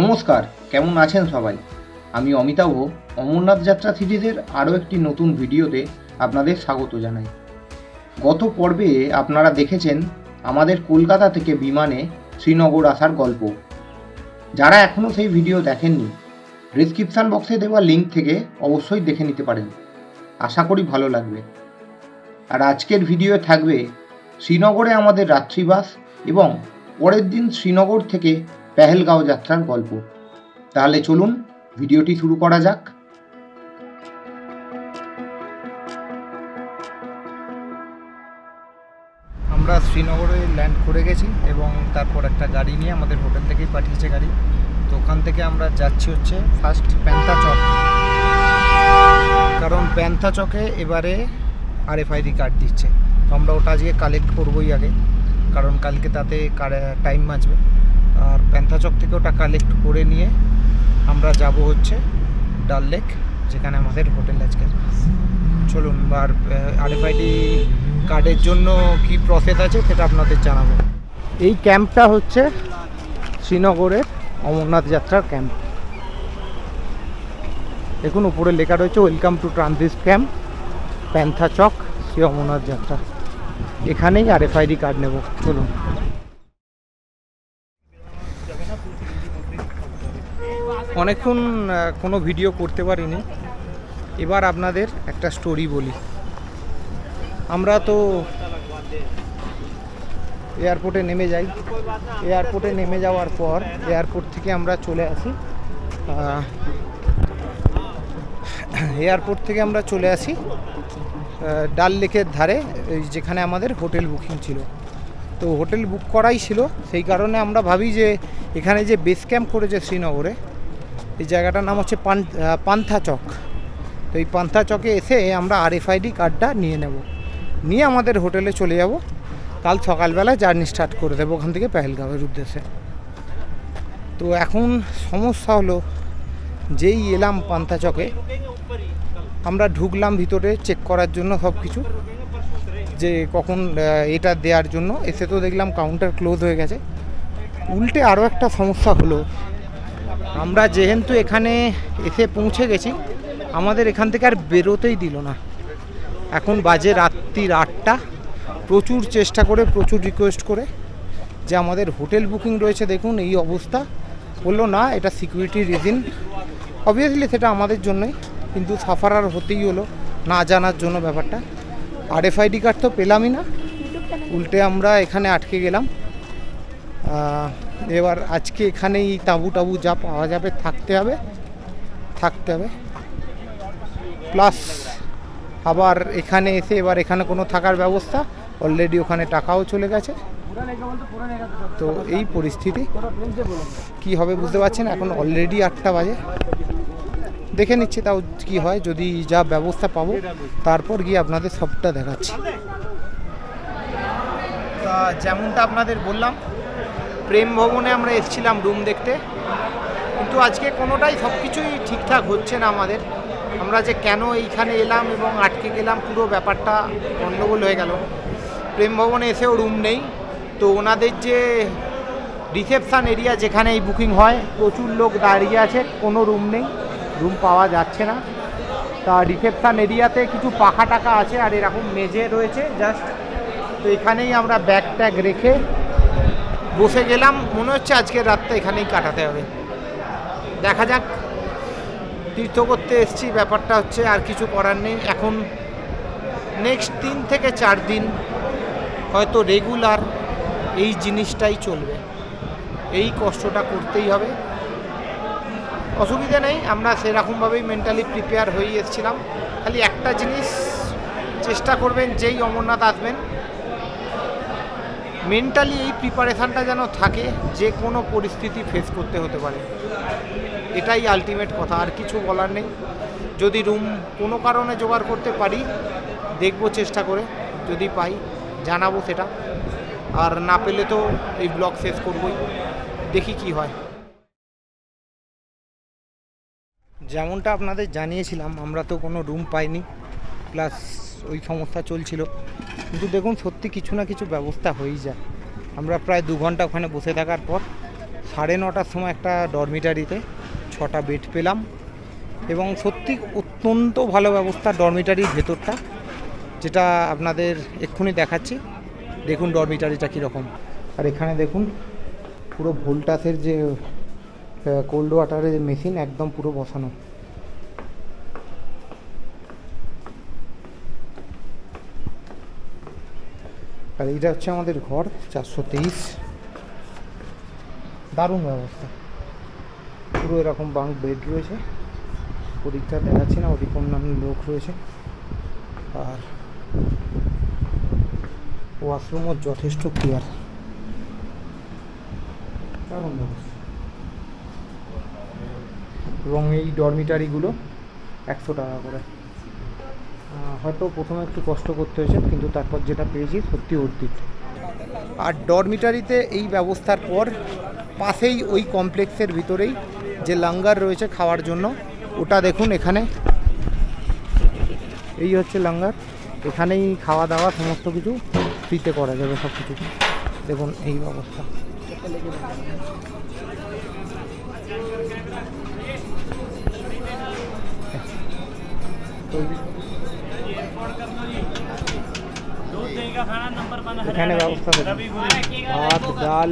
নমস্কার, কেমন আছেন সবাই? আমি অমিতাভ অমরনাথ যাত্রা সিরিজের আরও একটি নতুন ভিডিওতে আপনাদের স্বাগত জানাই। গত পর্বে আপনারা দেখেছেন আমাদের কলকাতা থেকে বিমানে শ্রীনগর আসার গল্প। যারা এখনও সেই ভিডিও দেখেননি ডিসক্রিপশান বক্সে দেওয়া লিঙ্ক থেকে অবশ্যই দেখে নিতে পারেন। আশা করি ভালো লাগবে। আর আজকের ভিডিও থাকবে শ্রীনগরে আমাদের রাত্রিবাস এবং পরের দিন শ্রীনগর থেকে পেহেলগাঁও যাত্রার গল্প। তাহলে চলুন, ভিডিওটি শুরু করা যাক। আমরা শ্রীনগরে ল্যান্ড করে গেছি এবং তারপর একটা গাড়ি নিয়ে আমাদের হোটেল থেকেই পাঠিয়েছে গাড়ি। তো ওখান থেকে আমরা যাচ্ছি হচ্ছে ফার্স্ট প্যান্থা চক। কারণ প্যান্থা চকে এবারে আরএফআইডি কার্ড দিচ্ছে। তো আমরা ওটা আজকে কালেক্ট করবোই আগে। কারণ কালকে তাতে টাইম বাঁচবে। আর প্যান্থা চক থেকে ওটা কালেক্ট করে নিয়ে আমরা যাব হচ্ছে ডাল লেক যেখানে আমাদের হোটেল আজকে। চলুন, আর আরএফআইডি কার্ডের জন্য কি প্রসেস আছে সেটা আপনাদের জানাব। এই ক্যাম্পটা হচ্ছে শ্রীনগরের অমরনাথ যাত্রার ক্যাম্প দেখুন, উপরে লেখা রয়েছে welcome to transit camp Pantha Chowk Shri Amarnath Yatra এখানেই আরএফআইডি কার্ড নেব। চলুন। অনেকক্ষণ কোনো ভিডিও করতে পারিনি। এবার আপনাদের একটা স্টোরি বলি। আমরা তো এয়ারপোর্টে নেমে যাই। এয়ারপোর্টে নেমে যাওয়ার পর এয়ারপোর্ট থেকে আমরা চলে আসি। এয়ারপোর্ট থেকে আমরা চলে আসি ডাল লেকের ধারে যেখানে আমাদের হোটেল বুকিং ছিল। তো হোটেল বুক করাই ছিল। সেই কারণে আমরা ভাবি যে এখানে যে বেস ক্যাম্প করেছে শ্রীনগরে এই জায়গাটার নাম হচ্ছে পান পান্থা চক। তো এই পান্থা চকে এসে আমরা আরএফআইডি কার্ডটা নিয়ে নেব। নিয়ে আমাদের হোটেলে চলে যাব। কাল সকালবেলা জার্নি স্টার্ট করে দেবো ওখান থেকে পেহেলগাঁওয়ের উদ্দেশ্যে। তো এখন সমস্যা হলো, যেই এলাম পান্থা চকে, আমরা ঢুকলাম ভিতরে চেক করার জন্য সব কিছু যে কখন এটা দেওয়ার জন্য। এসে তো দেখলাম কাউন্টার ক্লোজ হয়ে গেছে। উল্টে আরও একটা সমস্যা হলো আমরা যেহেতু এখানে এসে পৌঁছে গেছি, আমাদের এখান থেকে আর বেরোতেই দিল না। এখন বাজে রাত্রির আটটা। প্রচুর চেষ্টা করে, প্রচুর রিকোয়েস্ট করে যে আমাদের হোটেল বুকিং রয়েছে। দেখুন, এই অবস্থা। বলল, না, এটা সিকিউরিটি রিজন অবভিয়াসলি সেটা আমাদের জন্যই, কিন্তু সাফার আর হতেই হলো না জানার জন্য ব্যাপারটা। আর আরএফআইডি কার্ড তো পেলামই না। উল্টে আমরা এখানে আটকে গেলাম। এবার আজকে এখানেই তাঁবু টাবু যা পাওয়া যাবে থাকতে হবে থাকতে হবে। প্লাস আবার এখানে এসে এবার এখানে কোনো থাকার ব্যবস্থা অলরেডি ওখানে টাকাও চলে গেছে। তো এই পরিস্থিতি, কি হবে বুঝতে পারছেন এখন অলরেডি আটটা বাজে। দেখে নিচ্ছি তাও কি হয়, যদি যা ব্যবস্থা পাবো, তারপর গিয়ে আপনাদের সবটা দেখাচ্ছি। যেমনটা আপনাদের বললাম প্রেম ভবনে আমরা এসেছিলাম রুম দেখতে। কিন্তু আজকে কোনোটাই সব কিছুই ঠিকঠাক হচ্ছে না আমাদের। আমরা যে কেন এইখানে এলাম এবং আটকে গেলাম পুরো ব্যাপারটা গণ্ডগোল হয়ে গেল। প্রেম ভবনে এসেও রুম নেই। তো ওনাদের যে রিসেপশান এরিয়া যেখানে এই বুকিং হয়, প্রচুর লোক দাঁড়িয়ে আছে, কোনো রুম নেই। রুম পাওয়া যাচ্ছে না। তা রিসেপশান এরিয়াতে কিছু পাখা টাকা আছে আর এরকম মেঝে রয়েছে জাস্ট তো এখানেই আমরা ব্যাগ ট্যাগ রেখে বসে গেলাম। মনে হচ্ছে আজকের রাতটা এখানেই কাটাতে হবে। দেখা যাক। তীর্থ করতে এসছি। ব্যাপারটা হচ্ছে আর কিছু করার নেই। এখন নেক্সট তিন থেকে চার দিন হয়তো রেগুলার এই জিনিসটাই চলবে। এই কষ্টটা করতেই হবে। অসুবিধা নেই। আমরা সেরকমভাবেই মেন্টালি প্রিপেয়ার হয়ে এসেছিলাম। খালি একটা জিনিস চেষ্টা করবেন, যেই অমরনাথ আসবেন মেন্টালি এই প্রিপারেশানটা যেন থাকে, যে কোনো পরিস্থিতি ফেস করতে হতে পারে। এটাই আলটিমেট কথা, আর কিছু বলার নেই। যদি রুম কোনো কারণে জোগাড় করতে পারি, দেখব চেষ্টা করে, যদি পাই, জানাব সেটা। আর না পেলে তো এই ব্লগ শেষ করবই, দেখি কি হয়। যেমনটা আপনাদের জানিয়েছিলাম, আমরা তো কোনো রুম পাইনি। প্লাস ওই সমস্যা চলছিল। কিন্তু দেখুন, সত্যি কিছু না কিছু ব্যবস্থা হয়েই যায়। আমরা প্রায় দু ঘণ্টা ওখানে বসে থাকার পর সাড়ে নটার সময় একটা ডরমিটারিতে ছটা বেড পেলাম এবং সত্যি অত্যন্ত ভালো ব্যবস্থা ডরমিটারির ভেতরটা, যেটা আপনাদের এক্ষুনি দেখাচ্ছি। দেখুন ডরমিটারিটা কীরকম। আর এখানে দেখুন, পুরো ভোল্টাসের যে কোল্ড ওয়াটারের মেশিন একদম পুরো বসানো। আর এটা হচ্ছে আমাদের ঘর, চারশো তেইশ। দারুণ ব্যবস্থা। পুরো এরকম বাঙ্ক বেড রয়েছে। ওদিকটা দেখাচ্ছি না, ওদিকে অন্যান্য লোক রয়েছে। আর ওয়াশরুমও যথেষ্ট ক্লিয়ার দারুণ ব্যবস্থা। এবং এই ডরমিটারিগুলো একশো টাকা করে। হয়তো প্রথমে একটু কষ্ট করতে হয়েছে, কিন্তু তারপর যেটা পেয়েছি সত্যি অর্থিত আর ডরমিটারিতে এই ব্যবস্থার পর পাশেই ওই কমপ্লেক্সের ভিতরেই যে লাঙ্গার রয়েছে খাওয়ার জন্য, ওটা দেখুন এখানে। এই হচ্ছে লাঙ্গার। এখানেই খাওয়া দাওয়া সমস্ত কিছু ফ্রিতে করা যাবে সব কিছু দেখুন এই ব্যবস্থা। दूध এখানে ব্যবস্থা ভাত ডাল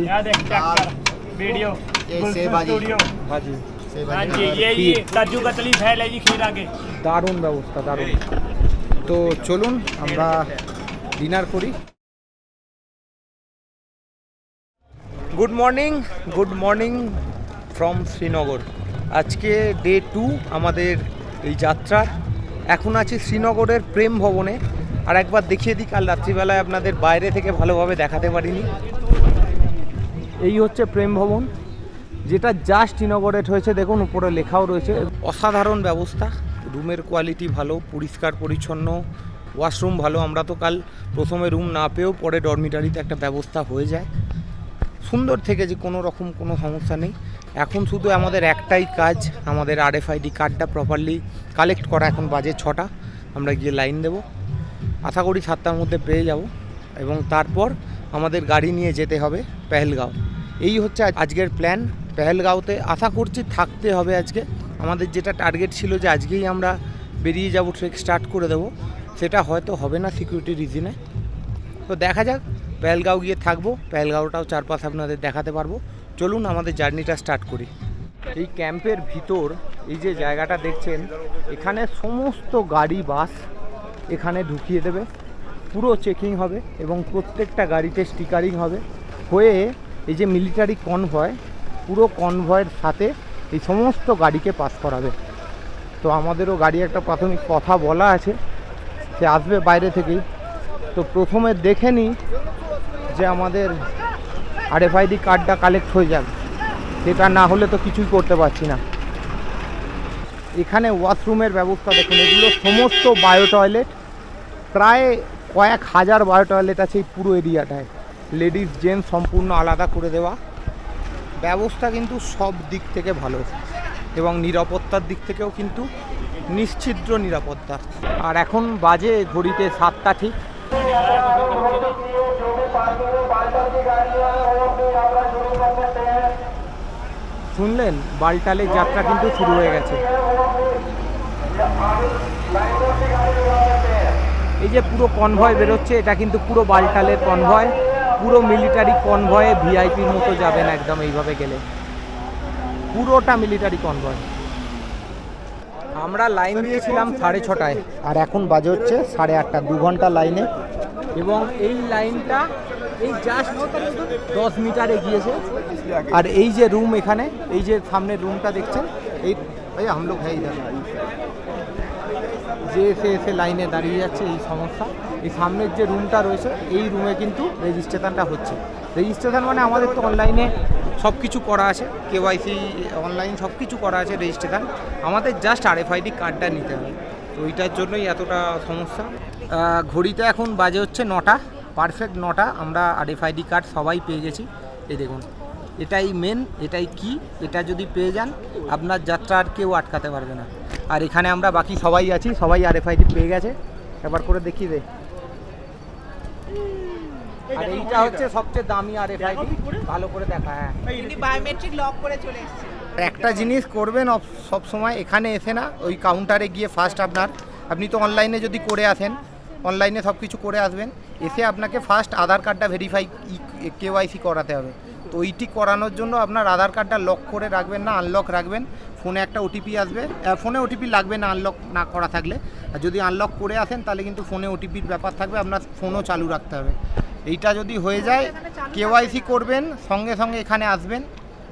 ভিডিও দারুণ ব্যবস্থা দারুণ। তো চলুন আমরা ডিনার করি। Good morning good morning from Srinagar আজকে ডে টু আমাদের এই যাত্রার। এখন আছে শ্রীনগরের প্রেম ভবনে। আর একবার দেখিয়ে দিই কাল রাত্রিবেলায় আপনাদের বাইরে থেকে ভালোভাবে দেখাতে পারিনি। এই হচ্ছে প্রেম ভবন যেটা জাস্ট ইনগরেট হয়েছে দেখুন উপরে লেখাও রয়েছে। অসাধারণ ব্যবস্থা রুমের কোয়ালিটি ভালো পরিষ্কার পরিচ্ছন্ন ওয়াশরুম ভালো। আমরা তো কাল প্রথমে রুম না পেয়েও পরে ডরমিটারিতে একটা ব্যবস্থা হয়ে যায়। সুন্দর থেকে যে কোনো রকম কোনো সমস্যা নেই। এখন শুধু আমাদের একটাই কাজ আমাদের আর আরএফআইডি কার্ডটা প্রপারলি কালেক্ট করা। এখন বাজে ছটা আমরা গিয়ে লাইন দেবো। আশা করি সাতটার মধ্যে পেয়ে যাব এবং তারপর আমাদের গাড়ি নিয়ে যেতে হবে পেহেলগাঁও। এই হচ্ছে আজ- আজকের প্ল্যান পেহেলগাঁওতে। আশা করছি থাকতে হবে আজকে। আমাদের যেটা টার্গেট ছিল যে আজকেই আমরা বেরিয়ে যাব ট্রেক স্টার্ট করে দেবো। সেটা হয়তো হবে না সিকিউরিটি রিজনে তো দেখা যাক, পেহেলগাঁও গিয়ে থাকব। পেহেলগাঁওটাও চারপাশ আপনাদের দেখাতে পারব। চলুন আমাদের জার্নিটা স্টার্ট করি। এই ক্যাম্পের ভিতর এই যে জায়গাটা দেখছেন, এখানে সমস্ত গাড়ি, বাস এখানে ঢুকিয়ে দেবে। পুরো চেকিং হবে এবং প্রত্যেকটা গাড়িতে স্টিকারিং হবে। হয়ে এই যে মিলিটারি কনভয় পুরো কনভয়ের সাথে এই সমস্ত গাড়িকে পাস করাবে। তো আমাদেরও গাড়ি একটা প্রাথমিক কথা বলা আছে, সে আসবে বাইরে থেকেই। তো প্রথমে দেখে নিই যে আমাদের আরএফআইডি কার্ডটা কালেক্ট হয়ে যাবে। সেটা না হলে তো কিছুই করতে পারছি না। এখানে ওয়াশরুমের ব্যবস্থা দেখুন, এগুলো সমস্ত বায়ো টয়লেট প্রায় কয়েক হাজার বায়ো টয়লেট আছে এই পুরো এরিয়াটায়। লেডিস জেন্টস সম্পূর্ণ আলাদা করে দেওয়া। ব্যবস্থা কিন্তু সব দিক থেকে ভালো এবং নিরাপত্তার দিক থেকেও কিন্তু নিশ্ছিদ্র নিরাপত্তা। আর এখন বাজে ঘড়িতে সাতটা ঠিক। শুনলেন বালটালের যাত্রা কিন্তু শুরু হয়ে গেছে। এই যে পুরো কনভয় বেরোচ্ছে এটা কিন্তু পুরো বালটালের কনভয় পুরো মিলিটারি কনভয়ে ভিআইপির মতো যাবেন একদম এইভাবে গেলে। পুরোটা মিলিটারি কনভয় আমরা লাইন দিয়েছিলাম সাড়ে ছটায়। আর এখন বাজে হচ্ছে সাড়ে আটটা দু ঘণ্টা লাইনে এবং এই লাইনটা এই জাস্ট দশ মিটার এগিয়েছে। আর এই যে রুম এখানে, এই যে সামনের রুমটা দেখছেন, এই এই আমলোক হ্যাঁ ইধার যে এসে এসে লাইনে দাঁড়িয়ে যাচ্ছে, এই সমস্যা। এই সামনের যে রুমটা রয়েছে, এই রুমে কিন্তু রেজিস্ট্রেশনটা হচ্ছে। রেজিস্ট্রেশন মানে আমাদের তো অনলাইনে সব কিছু করা আছে। কেওয়াইসি অনলাইন সব কিছু করা আছে রেজিস্ট্রেশন আমাদের জাস্ট আরএফআইডি কার্ডটা নিতে হবে। তো ওইটার জন্যই এতটা সমস্যা। ঘড়িতে এখন বাজে হচ্ছে নটা। পারফেক্ট নটা আমরা আরএফআইডি কার্ড সবাই পেয়ে গেছি। এই দেখুন এটাই মেন এটাই কি এটা যদি পেয়ে যান আপনার যাত্রা আর কেউ আটকাতে পারবে না। আর এখানে আমরা বাকি সবাই আছি সবাই আর আরএফআইডি পেয়ে গেছে। একবার করে দেখিয়ে দে। আর এইটা হচ্ছে সবচেয়ে দামি আর ভালো করে দেখা হ্যাঁ। বায়োমেট্রিক লক করে চলে এসেছে। একটা জিনিস করবেন সব সময় এখানে এসে না ওই কাউন্টারে গিয়ে ফার্স্ট আপনার আপনি তো অনলাইনে যদি করে আসেন অনলাইনে সব কিছু করে আসবেন। এসে আপনাকে ফার্স্ট আধার কার্ডটা ভেরিফাই কেওয়াইসি করাতে হবে। তো ওইটি করানোর জন্য আপনার আধার কার্ডটা লক করে রাখবেন না আনলক রাখবেন। ফোনে একটা ওটিপি আসবে। ফোনে ওটিপি লাগবে না আনলক না করা থাকলে। আর যদি আনলক করে আসেন তাহলে কিন্তু ফোনে ওটিপির ব্যাপার থাকবে। আপনার ফোনও চালু রাখতে হবে। এইটা যদি হয়ে যায় কেওয়াইসি করবেন সঙ্গে সঙ্গে এখানে আসবেন।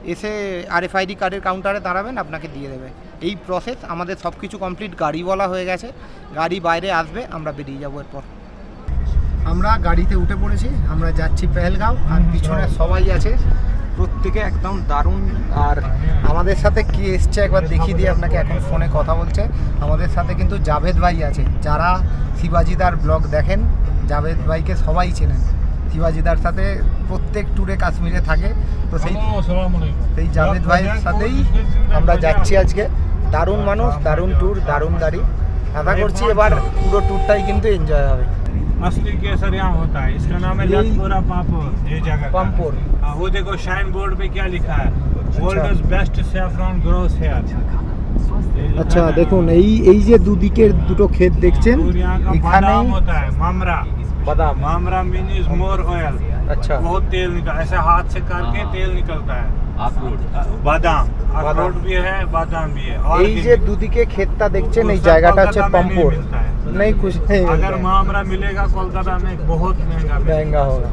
এসে আরএফআইডি কার্ডের কাউন্টারে দাঁড়াবেন, আপনাকে দিয়ে দেবে। এই প্রসেস আমাদের সব কিছু কমপ্লিট গাড়ি বলা হয়ে গেছে। গাড়ি বাইরে আসবে, আমরা বেরিয়ে যাব এরপর। আমরা গাড়িতে উঠে পড়েছি, আমরা যাচ্ছি পেহেলগাঁও, আর পিছনে সবাই আছে। প্রত্যেকে একদম দারুণ। আর আমাদের সাথে কি এসছে একবার দেখিয়ে দিয়ে আপনাকে এখন ফোনে কথা বলছে। আমাদের সাথে কিন্তু জাভেদ ভাই আছে। যারা শিবাজিদার ব্লগ দেখেন, জাভেদ ভাইকে সবাই চেনেন। শিবাজিদার সাথে প্রত্যেক ট্যুরে কাশ্মীরে থাকে তো সেই সেই জাভেদ ভাইয়ের সাথেই আমরা যাচ্ছি আজকে দারুণ মানুষ দারুণ ট্যুর দারুণ গাড়ি আশা করছি এবার পুরো ট্যুরটাই কিন্তু এনজয় হবে असली केसर यहाँ होता है इसका नाम है यही- लतपुरा पापुर ये जगह का। पामपुर। हाँ, वो देखो शाइन बोर्ड पे क्या लिखा है world best saffron grows here আচ্ছা দেখুন এই এই যে দুদিকের দুটো ক্ষেত দেখছেন और यहाँ का এখানে बादाम होता है मामरा বাদাম मामरा मीन्स मोर ऑयल अच्छा बहुत तेल निकल ऐसे हाथ से करके तेल निकलता है बादाम अखरोट भी है बादाम भी है और এই যে দুদিকে ক্ষেতটা দেখছেন এই জায়গাটা হচ্ছে পাম্পোর नहीं कुछ नहीं मिलता अगर है। मामरा मिलेगा कोलकाता में बहुत महंगा मिलेगा। महंगा होगा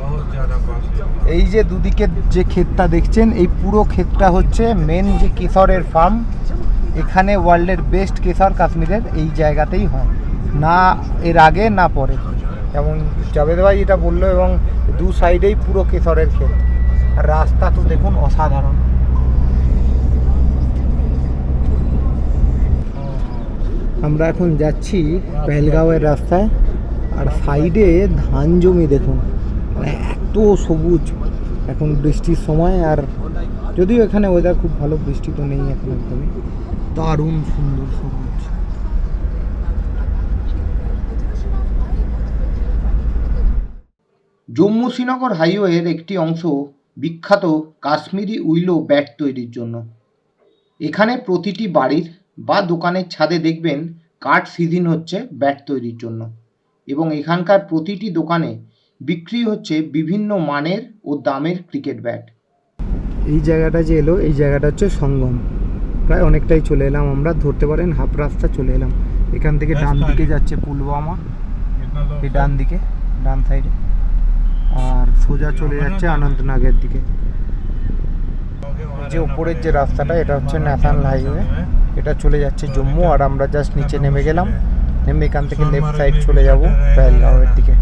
बहुत ज्यादा कॉस्टली এই যে দুদিকে যে ক্ষেতটা দেখছেন এই পুরো ক্ষেতটা হচ্ছে মেন যে কেশরের ফার্ম এখানে ওয়ার্ল্ডের বেস্ট কেশর কাশ্মীরের এই জায়গাতেই হয় না এর আগে না পরে যেমন জাভেদ ভাই এটা বলল এবং দু সাইডেই পুরো কেশরের ক্ষেত আর রাস্তা তো দেখুন অসাধারণ। আমরা এখন যাচ্ছি পেহেলগাঁওয়ের রাস্তায়। আর সাইডে ধান জমি দেখুন। মানে এত সবুজ। এখন বৃষ্টির সময় আর যদিও এখানে ওয়েদার খুব ভালো, বৃষ্টি তো নেই এখন একদমই। দারুণ সুন্দর সবুজ। জম্মু শ্রীনগর হাইওয়ের একটি অংশ বিখ্যাত কাশ্মীরি উইলো ব্যাট তৈরির জন্য। এখানে প্রতিটি বাড়ির বা দোকানের ছাদে দেখবেন কাঠ সিজিন হচ্ছে ব্যাট তৈরির জন্য এবং এখানকার প্রতিটি দোকানে বিক্রি হচ্ছে বিভিন্ন মানের ও দামের ক্রিকেট ব্যাট। এই জায়গাটা যে এলো এই জায়গাটা হচ্ছে সঙ্গম। প্রায় অনেকটাই চলে এলাম আমরা ধরতে পারেন হাফ রাস্তা চলে এলাম। এখান থেকে ডান দিকে যাচ্ছে পুলওয়ামা। এই ডান দিকে ডান সাইডে। আর সোজা চলে যাচ্ছে অনন্তনাগের দিকে। যে উপরের যে রাস্তাটা এটা হচ্ছে ন্যাশনাল হাইওয়ে এটা চলে যাচ্ছে জম্মু আর আমরা জাস্ট নিচে নেমে গেলাম। নেমে এখান থেকে লেফট সাইড চলে যাব পেহেলগাঁওয়ের দিকে।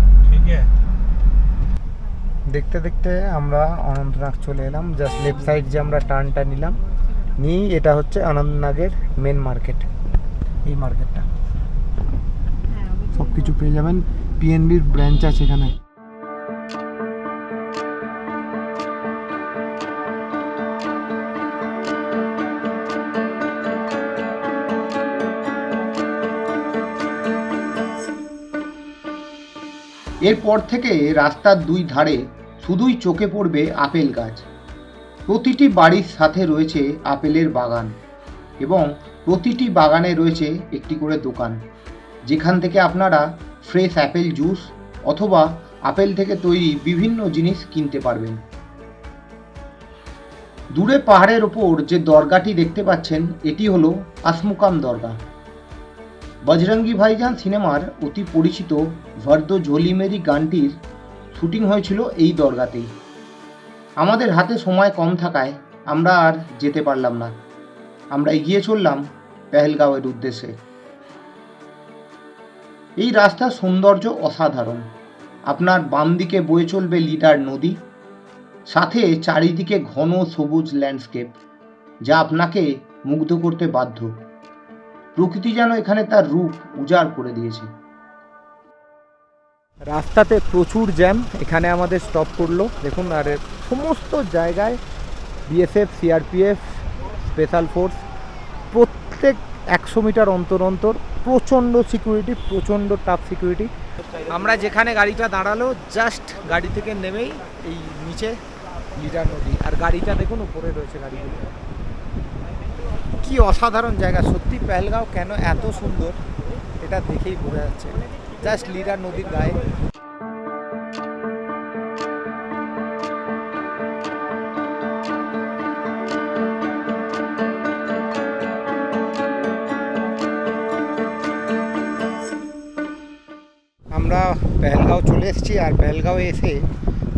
দেখতে দেখতে আমরা অনন্তনাগ চলে এলাম। জাস্ট লেফট সাইড যে আমরা টার্নটা নিলাম নিয়েই এটা হচ্ছে অনন্তনাগের মেন মার্কেট এই মার্কেটটা সব কিছু পেয়ে যাবেন। পিএনবির ব্রাঞ্চ আছে এখানে। এরপর থেকে রাস্তার দুই ধারে শুধুই চোখে পড়বে আপেল গাছ। প্রতিটি বাড়ির সাথে রয়েছে আপেলের বাগান এবং প্রতিটি বাগানে রয়েছে একটি করে দোকান। যেখান থেকে আপনারা ফ্রেশ অ্যাপেল জুস অথবা আপেল থেকে তৈরি বিভিন্ন জিনিস কিনতে পারবেন। দূরে পাহাড়ের ওপর যে দরগাটি দেখতে পাচ্ছেন, এটি হলো আসমুকাম দরগা। বজরঙ্গি ভাইজান সিনেমার অতি পরিচিত ভর্দ ঝোলি মেরি গানটির শুটিং হয়েছিল এই দরগাতেই আমাদের হাতে সময় কম থাকায় আমরা আর যেতে পারলাম না। আমরা এগিয়ে চললাম পেহেলগাঁওয়ের উদ্দেশ্যে। এই রাস্তার সৌন্দর্য অসাধারণ। আপনার বাম দিকে বয়ে চলবে লিডার নদী, সাথে চারিদিকে ঘন সবুজ ল্যান্ডস্কেপ, যা আপনাকে মুগ্ধ করতে বাধ্য। প্রকৃতি যেন এখানে তার রূপ উজাড় করে দিয়েছে। রাস্তাতে প্রচুর জ্যাম, এখানে আমাদের স্টপ করল। দেখুন, আর সমস্ত জায়গায় বিএসএফ সিআরপিএফ স্পেশাল ফোর্স প্রত্যেক একশো মিটার অন্তর অন্তর, প্রচণ্ড সিকিউরিটি প্রচণ্ড টাফ সিকিউরিটি আমরা যেখানে গাড়িটা দাঁড়াল জাস্ট গাড়ি থেকে নেমেই এই নিচে লিডার নদী। আর গাড়িটা দেখুন, উপরে রয়েছে গাড়িগুলো। কি অসাধারণ জায়গা। সত্যি পেহেলগাঁও কেন এত সুন্দর, এটা দেখেই বোঝা যাচ্ছে। জাস্ট লিডার নদীর গায়ে। আমরা পেহেলগাঁও চলে এসেছি আর পেহেলগাঁও এসে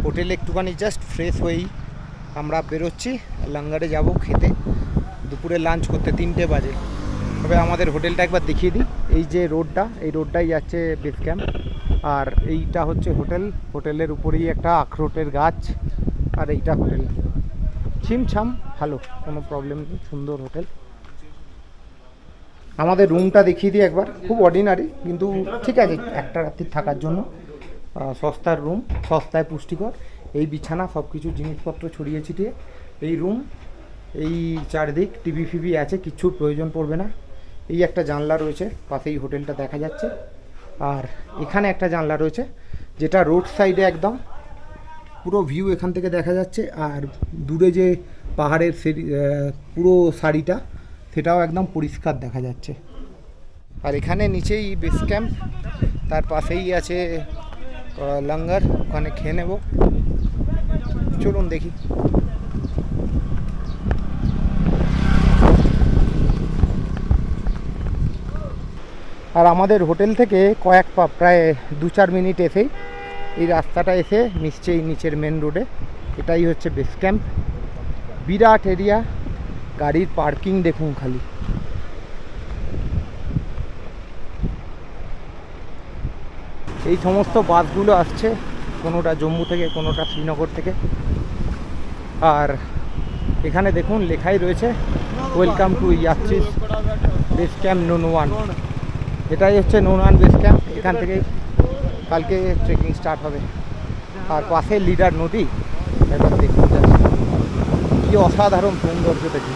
হোটেলে একটুখানি জাস্ট ফ্রেশ হয়েই আমরা বেরোচ্ছি। লাঙ্গারে যাব খেতে। দুপুরে লাঞ্চ করতে তিনটে বাজে। তবে আমাদের হোটেলটা একবার দেখিয়ে দিই। এই যে রোডটা, এই রোডটাই যাচ্ছে বেস ক্যাম্প আর এইটা হচ্ছে হোটেল। হোটেলের উপরেই একটা আখরোটের গাছ। আর এইটা হোটেল। ছিমছাম, ভালো, কোনো প্রবলেম নেই, সুন্দর হোটেল। আমাদের রুমটা দেখিয়ে দিই একবার। খুব অর্ডিনারি কিন্তু ঠিক আছে, একটা রাত্রি থাকার জন্য। সস্তার রুম সস্তায় পুষ্টিকর। এই বিছানা সব কিছু জিনিসপত্র ছড়িয়ে ছিটিয়ে। এই রুম এই চারদিক টিভি ফিভি আছে কিচ্ছুর প্রয়োজন পড়বে না। এই একটা জানলা রয়েছে, পাশেই হোটেলটা দেখা যাচ্ছে। আর এখানে একটা জানলা রয়েছে, যেটা রোড সাইডে একদম। পুরো ভিউ এখান থেকে দেখা যাচ্ছে, আর দূরে যে পাহাড়ের পুরো শাড়িটা সেটাও একদম পরিষ্কার দেখা যাচ্ছে। আর এখানে নিচেই বেস ক্যাম্প তার পাশেই আছে লঙ্গার, ওখানে খেয়ে নেব। চলুন দেখি। আর আমাদের হোটেল থেকে কয়েক পা প্রায় দু চার মিনিট এসেই এই রাস্তাটা এসে মিশছে এই নিচের মেন রোডে এটাই হচ্ছে বেস ক্যাম্প বিরাট এরিয়া গাড়ির পার্কিং দেখুন খালি। এই সমস্ত বাসগুলো আসছে কোনোটা জম্মু থেকে, কোনোটা শ্রীনগর থেকে। আর এখানে দেখুন লেখাই রয়েছে ওয়েলকাম টু ইয়াত্রিস বেস ক্যাম্প নোন ওয়ান এটাই হচ্ছে নোন ওয়ান বেস ক্যাম্প এখান থেকে কালকে ট্রেকিং স্টার্ট হবে। আর পাশে লিডার নদী। এবার দেখুন কি অসাধারণ সৌন্দর্য দেখি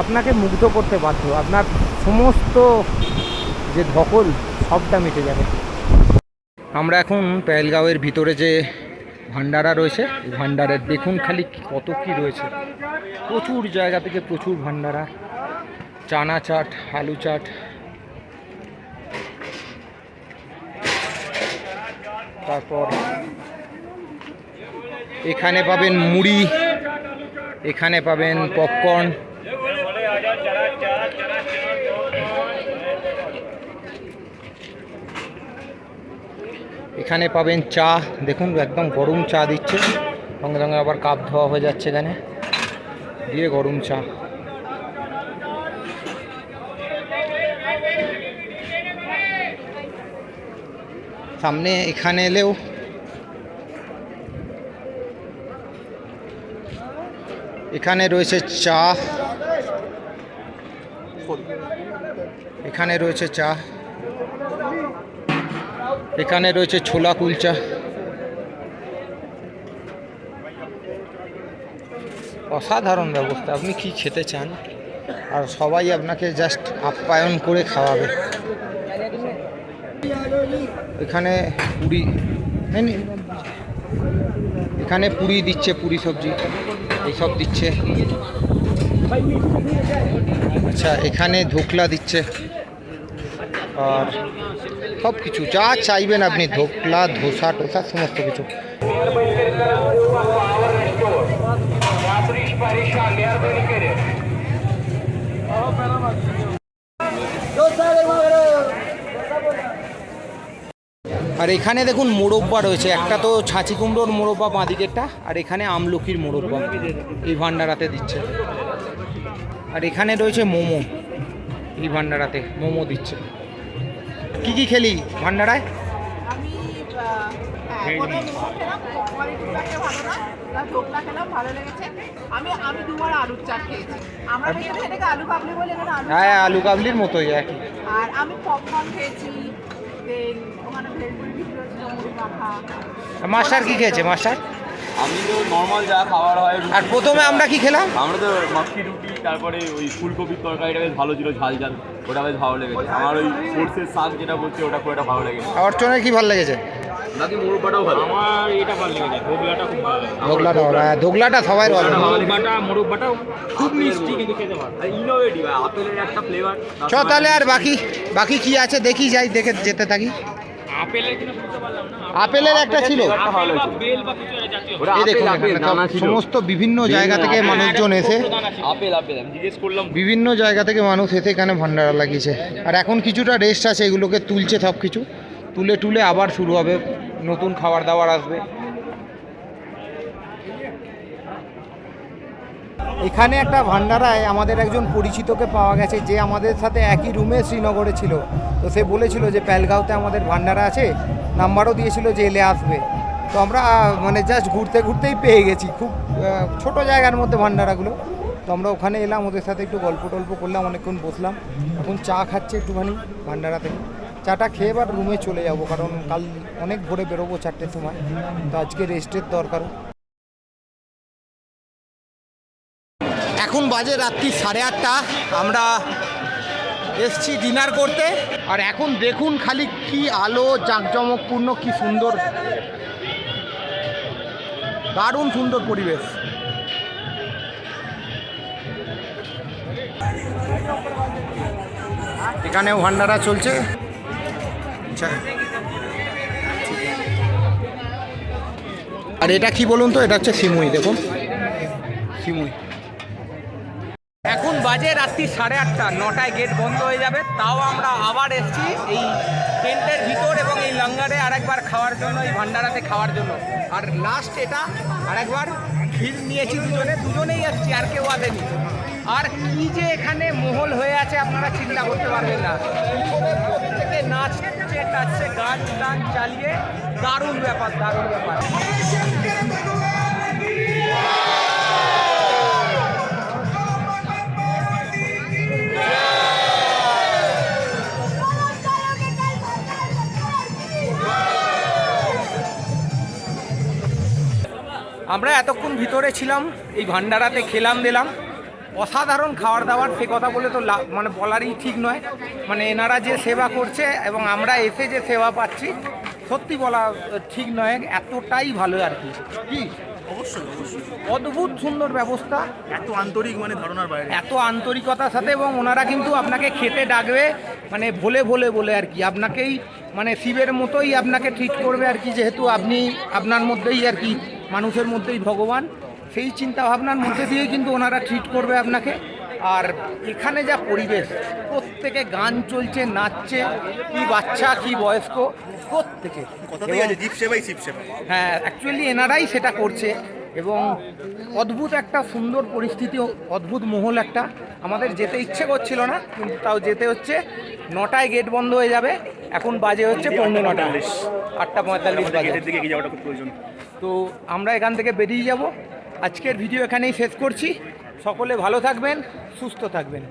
আপনাকে মুগ্ধ করতে বাধ্য। আপনার সমস্ত যে ধকল, সবটা মিটে যাবে। আমরা এখন পেহেলগাঁওয়ের ভিতরে যে ভান্ডারা রয়েছে, এই ভান্ডারের দেখুন খালি কত কি রয়েছে। প্রচুর জায়গা থেকে প্রচুর ভান্ডারা চানা চাট আলু চাট তারপর এখানে পাবেন মুড়ি, এখানে পাবেন পপকর্ন এখানে পাবেন চা। দেখুন, একদম গরম চা দিচ্ছে। সঙ্গে সঙ্গে আবার কাপ ধোয়া হয়ে যাচ্ছে এখানে। দিয়ে গরম চা। সামনে এখানে এলেও এখানে রয়েছে চা। এখানে রয়েছে চা। এখানে রয়েছে ছোলা কুলচা। অসাধারণ ব্যবস্থা, আপনি কি খেতে চান? আর সবাই আপনাকে জাস্ট আপ্যায়ন করে খাওয়াবে। এখানে পুরি এখানে পুরি দিচ্ছে, পুরি সবজি এইসব দিচ্ছে। আচ্ছা এখানে ধোকলা দিচ্ছে। আর সব কিছু যা চাইবেন আপনি, ধোকলা, ধোসা, টোসা, সমস্ত কিছু। আর এখানে দেখুন মোরব্বা রয়েছে। একটা তো ছাঁচি কুমড়োর মোরব্বা বাঁদিকেরটা আর এখানে আমলকির মোরব্বা এই ভান্ডারাতে দিচ্ছে। আর এখানে রয়েছে মোমো, এই ভান্ডারাতে মোমো দিচ্ছে। কি কি খেলি ভান্ডারায়? হ্যাঁ, আলু হ্যাঁ কাবলির মতোই একই। আর আমি পপকর্ন খেয়েছি মাস্টার কি খেয়েছে মাস্টার? আমি তো নর্মাল যা খাবার হয় আর প্রথমে আমরা কি খেলাম? আমরা তো মাক্কি রুটি তারপরে ওই ফুলকপির তরকারিটা বেশ ভালো ছিল ঝাল ঝাল। ওটা বেশ ভালো লেগেছে। আমার ওই সর্ষের শাক যেটা বলছে ওটা খুব একটা ভালো লেগেছে আর অর্চনের কি ভালো লেগেছে? বাকি মোরব্বাটাও ভালো। আমার এটা ভালো লেগেছে ধোকলাটা খুব ভালো লাগে হ্যাঁ সবাই ভালো মোরব্বাটা মোরব্বাটাও খুব মিষ্টি কিন্তু খেতে ভালো। ইনোভেটিভ আপেলের একটা ফ্লেভার চ তাহলে আর বাকি বাকি কি আছে? দেখি যাই দেখে যেতে থাকি। আপেলের একটা ছিল। সমস্ত বিভিন্ন জায়গা থেকে মানুষজন এসে বিভিন্ন জায়গা থেকে মানুষ এসে এখানে ভান্ডারা লাগিয়েছে। আর এখন কিছুটা রেস্ট আছে এগুলোকে তুলছে সব কিছু। তুলে তুলে আবার শুরু হবে। নতুন খাবার দাবার আসবে। এখানে একটা ভান্ডারায় আমাদের একজন পরিচিতকে পাওয়া গেছে, যে আমাদের সাথে একই রুমে শ্রীনগরে ছিল। তো সে বলেছিল যে, প্যালগাঁওতে আমাদের ভান্ডারা আছে, নাম্বারও দিয়েছিল যে এলে আসবে। তো আমরা মানে জাস্ট ঘুরতে ঘুরতেই পেয়ে গেছি, খুব ছোট জায়গার মধ্যে ভান্ডারাগুলো তো আমরা ওখানে এলাম, ওদের সাথে একটু গল্প টল্প করলাম, অনেকক্ষণ বসলাম। এখন চা খাচ্ছে একটুখানি ভান্ডারা থেকে চাটা খেয়ে এবার রুমে চলে যাব, কারণ কাল অনেক ভোরে বেরোবো চারটের সময়। তো আজকে রেস্টের দরকারও এখন বাজে রাত্রি সাড়ে আটটা। আমরা এসছি ডিনার করতে। আর এখন দেখুন খালি কি আলো, জাঁকজমকপূর্ণ, কি সুন্দর। দারুণ সুন্দর পরিবেশ। এখানেও ভান্ডারা চলছে। আচ্ছা। আর এটা কি বলুন তো? এটা হচ্ছে সিমুই, দেখুন। সিমুই। বাজে রাত্রি সাড়ে আটটা, নটায় গেট বন্ধ হয়ে যাবে। তাও আমরা আবার এসেছি এই টেন্টের ভিতর এবং এই লঙ্গারে আরেকবার খাওয়ার জন্য, এই ভান্ডারাতে খাওয়ার জন্য। আর লাস্ট এটা, আরেকবার ভিড় নিয়েছি দুজনে। দুজনেই এসেছি, আর কেউ আসেনি। আর কি যে এখানে মহল হয়ে আছে আপনারা চিন্তা করতে পারবেন না। প্রত্যেকে নাচছে টাচছে গান টান চালিয়ে, দারুণ ব্যাপার দারুণ ব্যাপার। আমরা এতক্ষণ ভিতরে ছিলাম এই ভান্ডারাতে খেলাম দিলাম। অসাধারণ খাবার দাবার সে কথা বলে তো লা- মানে বলারই ঠিক নয়। মানে এনারা যে সেবা করছে এবং আমরা এসে যে সেবা পাচ্ছি সত্যি বলা ঠিক নয় এতটাই ভালো আর কি। কি? অবশ্যই অবশ্যই। অদ্ভুত সুন্দর ব্যবস্থা। এত আন্তরিক মানে ধারণার বাইরে। এত আন্তরিকতার সাথে এবং ওনারা কিন্তু আপনাকে খেতে ডাকবে মানে ভোলে ভোলে বলে আর কি। আপনাকেই মানে শিবের মতোই আপনাকে ট্রিট করবে আর কি যেহেতু আপনি আপনার মধ্যেই আর কি মানুষের মধ্যেই ভগবান। সেই চিন্তা ভাবনার মধ্যে দিয়েই কিন্তু ওনারা ট্রিট করবে আপনাকে। আর এখানে যা পরিবেশ প্রত্যেকে গান চলছে নাচছে কি বাচ্চা কি বয়স্ক প্রত্যেকে। হ্যাঁ অ্যাকচুয়ালি এনারাই সেটা করছে। এবং অদ্ভুত একটা সুন্দর পরিস্থিতি অদ্ভুত মহল একটা। আমাদের যেতে ইচ্ছে করছিল না কিন্তু তাও যেতে হচ্ছে। নটায় গেট বন্ধ হয়ে যাবে। এখন বাজে হচ্ছে পনেরো নটা। আটটা পঁয়তাল্লিশ বাজে। দিকে যাওয়াটা খুব প্রয়োজন। তো আমরা এখান থেকে বেরিয়ে যাব। আজকের ভিডিও এখানেই শেষ করছি। সকলে ভালো থাকবেন সুস্থ থাকবেন।